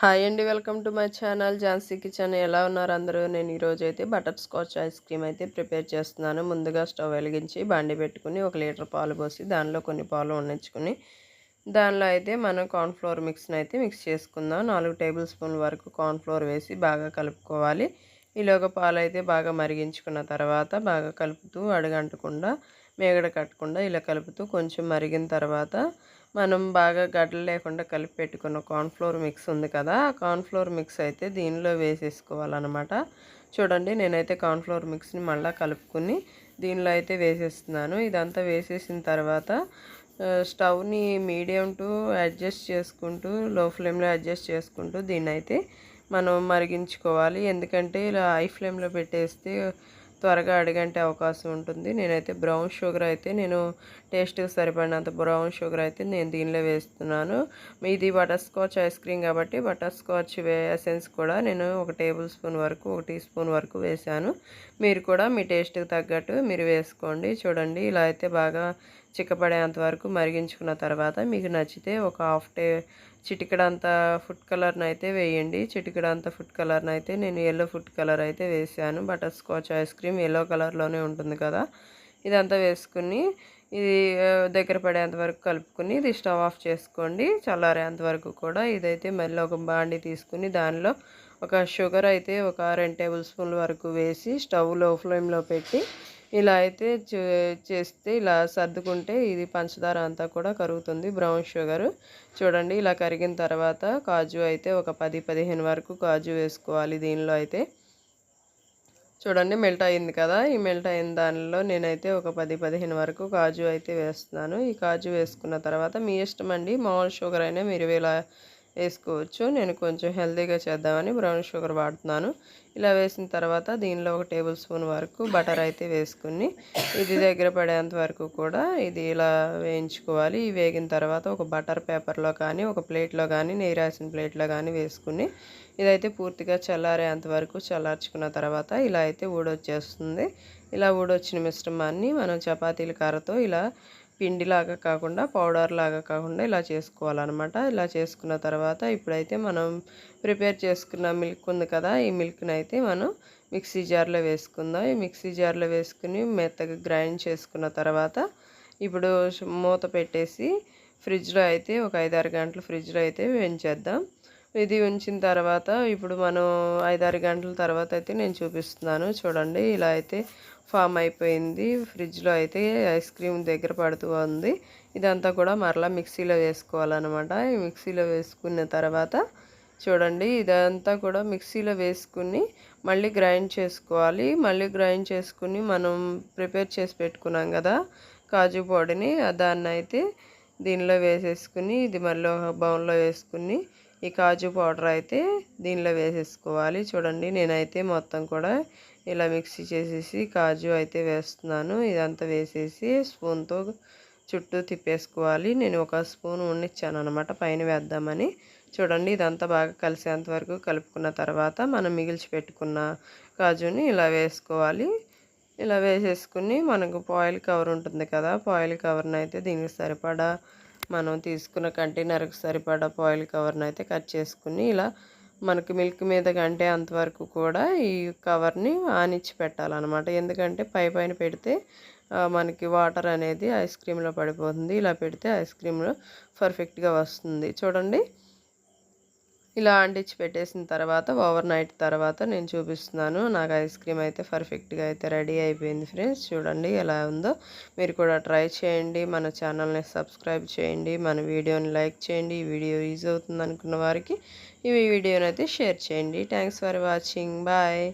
Hi అండి welcome to my channel Jhansi kitchen. ఎలా ఉన్నారు అందరూ? నేను ఈరోజు అయితే బటర్ స్కాచ్ ఐస్ క్రీమ్ అయితే ప్రిపేర్ చేస్తున్నాను. ముందుగా స్టవ్ వెలిగించి బాండి పెట్టుకుని ఒక లీటర్ పాలు పోసి దానిలో కొన్ని పాలు వండించుకుని దానిలో అయితే మనం కార్న్ఫ్లోర్ మిక్స్ని అయితే మిక్స్ చేసుకుందాం. నాలుగు టేబుల్ స్పూన్ వరకు కార్న్ఫ్లోర్ వేసి బాగా కలుపుకోవాలి. ఈలోగా పాలు అయితే బాగా మరిగించుకున్న తర్వాత బాగా కలుపుతూ అడగంటకుండా మేగడ కట్టకుండా ఇలా కలుపుతూ కొంచెం మరిగిన తర్వాత మనం బాగా గడ్డలు లేకుండా కలిపి పెట్టుకున్న కార్న్ఫ్లోర్ మిక్స్ ఉంది కదా ఆ కార్న్ఫ్లోర్ మిక్స్ అయితే దీనిలో వేసేసుకోవాలన్నమాట. చూడండి నేనైతే కార్న్ఫ్లోర్ మిక్స్ని మళ్ళీ కలుపుకుని దీనిలో అయితే వేసేస్తున్నాను. ఇదంతా వేసేసిన తర్వాత స్టవ్ని మీడియం టు అడ్జస్ట్ చేసుకుంటూ లో ఫ్లేమ్లో అడ్జస్ట్ చేసుకుంటూ దీన్ని అయితే మనం మరిగించుకోవాలి. ఎందుకంటే ఇలా హై ఫ్లేమ్లో పెట్టేస్తే త్వరగా అడిగంటే అవకాశం ఉంటుంది. నేనైతే బ్రౌన్ షుగర్ అయితే నేను టేస్ట్కి సరిపడినంత బ్రౌన్ షుగర్ అయితే నేను దీనిలో వేస్తున్నాను. ఇది బటర్ స్కాచ్ ఐస్ క్రీమ్ కాబట్టి బటర్ స్కాచ్ ఎసెన్స్ కూడా నేను ఒక టేబుల్ స్పూన్ వరకు ఒక టీ స్పూన్ వరకు వేసాను మీరు కూడా మీ టేస్ట్కి తగ్గట్టు మీరు వేసుకోండి. చూడండి ఇలా అయితే బాగా చిక్కబడేంత వరకు మరిగించుకున్న తర్వాత మీకు నచ్చితే ఒక హాఫ్ టే చిటికడంత ఫుడ్ కలర్ని అయితే వేయండి. చిటికడంత ఫుడ్ కలర్ని అయితే నేను ఎల్లో ఫుడ్ కలర్ అయితే వేసాను. Butterscotch ice cream yellow కలర్లోనే ఉంటుంది కదా. ఇదంతా వేసుకుని ఇది దగ్గర పడేంత వరకు కలుపుకుని ఇది స్టవ్ ఆఫ్ చేసుకోండి. చల్లారేంత వరకు కూడా ఇదైతే మళ్ళీ ఒక బాండి తీసుకుని దానిలో ఒక షుగర్ అయితే ఒక రెండు టేబుల్ స్పూన్ల వరకు వేసి స్టవ్లో ఫ్లేమ్లో పెట్టి ఇలా అయితే చేస్తే ఇలా సర్దుకుంటే ఇది పంచదార అంతా కూడా కరుగుతుంది. Brown sugar. చూడండి ఇలా కరిగిన తర్వాత కాజు అయితే ఒక పది పదిహేను వరకు కాజు వేసుకోవాలి దీనిలో అయితే. చూడండి మెల్ట్ అయింది కదా. ఈ మెల్ట్ అయిన దానిలో నేనైతే ఒక పది పదిహేను వరకు కాజు అయితే వేస్తున్నాను. ఈ కాజు వేసుకున్న తర్వాత మీ ఇష్టం అండి మామూలు షుగర్ అయినా మీరు ఇలా వేసుకోవచ్చు. నేను కొంచెం హెల్తీగా చేద్దామని బ్రౌన్ షుగర్ వాడుతున్నాను. ఇలా వేసిన తర్వాత దీనిలో ఒక టేబుల్ స్పూన్ వరకు బటర్ అయితే వేసుకుని ఇది దగ్గర పడేంత వరకు కూడా ఇది ఇలా వేయించుకోవాలి. వేగిన తర్వాత ఒక బటర్ పేపర్లో కానీ ఒక ప్లేట్లో కానీ నెయ్యి రాసిన ప్లేట్లో కానీ వేసుకుని ఇదైతే పూర్తిగా చల్లారేంత వరకు చల్లార్చుకున్న తర్వాత ఇలా అయితే ఊడొచ్చేస్తుంది. ఇలా ఊడొచ్చిన మిశ్రమాన్ని మనం చపాతీల కర్రతో ఇలా పిండిలాగా కాకుండా పౌడర్ లాగా కాకుండా ఇలా చేసుకోవాలన్నమాట. ఇలా చేసుకున్న తర్వాత ఇప్పుడైతే మనం ప్రిపేర్ చేసుకున్న మిల్క్ ఉంది కదా ఈ మిల్క్ని అయితే మనం మిక్సీ జార్లో వేసుకుందాం. ఈ మిక్సీ జార్లో వేసుకుని మెత్తగా గ్రైండ్ చేసుకున్న తర్వాత ఇప్పుడు మూత పెట్టేసి ఫ్రిడ్జ్లో అయితే ఒక ఐదారు గంటలు ఫ్రిడ్జ్లో అయితే వేయించేద్దాం. ఇది ఉంచిన తర్వాత ఇప్పుడు మనం ఐదారు గంటల తర్వాత అయితే నేను చూపిస్తున్నాను. చూడండి ఇలా అయితే ఫామ్ అయిపోయింది. ఫ్రిడ్జ్లో అయితే ఐస్ క్రీమ్ దగ్గర పడుతూ ఉంది. ఇదంతా కూడా మరలా మిక్సీలో వేసుకోవాలన్నమాట. ఈ మిక్సీలో వేసుకున్న తర్వాత చూడండి ఇదంతా కూడా మిక్సీలో వేసుకుని మళ్ళీ గ్రైండ్ చేసుకోవాలి. మళ్ళీ గ్రైండ్ చేసుకుని మనం ప్రిపేర్ చేసి పెట్టుకున్నాం కదా కాజు పొడిని దాన్ని అయితే దీనిలో వేసేసుకుని ఇది మళ్ళీ ఒక బౌన్లో వేసుకుని ఈ కాజు పౌడర్ అయితే దీనిలో వేసేసుకోవాలి. చూడండి నేనైతే మొత్తం కూడా ఇలా మిక్సీ చేసేసి కాజు అయితే వేస్తున్నాను. ఇదంతా వేసేసి స్పూన్తో చుట్టూ తిప్పేసుకోవాలి. నేను ఒక స్పూన్ ఉండిచ్చాను అనమాట పైన వేద్దామని. చూడండి ఇదంతా బాగా కలిసేంత వరకు కలుపుకున్న తర్వాత మనం మిగిల్చి పెట్టుకున్న కాజుని ఇలా వేసుకోవాలి. ఇలా వేసేసుకుని మనకు పాయిల్ కవర్ ఉంటుంది కదా పాయిల్ కవర్ని అయితే దీనికి సరిపడా మనం తీసుకున్న కంటైనర్కి సరిపడా పాయిల్ కవర్ని అయితే కట్ చేసుకుని ఇలా మనకి మిల్క్ మీద కంటే అంతవరకు కూడా ఈ కవర్ని ఆనిచ్చి పెట్టాలన్నమాట. ఎందుకంటే పై పైన పెడితే మనకి వాటర్ అనేది ఐస్ క్రీమ్లో పడిపోతుంది. ఇలా పెడితే ఐస్ క్రీమ్లో పర్ఫెక్ట్గా వస్తుంది. చూడండి. ఇలా అంటించి పెట్టేసిన తర్వాత ఓవర్ నైట్ తర్వాత నేను చూపిస్తున్నాను. నాకు ఐస్ క్రీమ్ అయితే పర్ఫెక్ట్గా అయితే రెడీ అయిపోయింది ఫ్రెండ్స్. చూడండి ఎలా ఉందో. మీరు కూడా ట్రై చేయండి. మన ఛానల్ని సబ్స్క్రైబ్ చేయండి. మన వీడియోని లైక్ చేయండి. ఈ వీడియో యూజ్ అవుతుంది అనుకున్న వారికి ఈ వీడియోని అయితే షేర్ చేయండి. Thanks for watching. బాయ్.